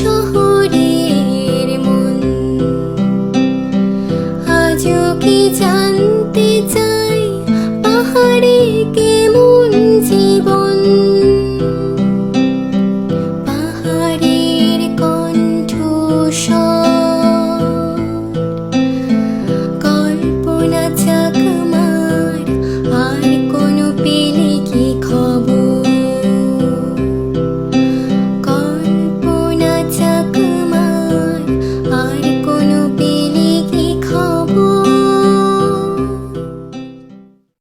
শহরের মন। আজও কি জানতে পাহাড়ে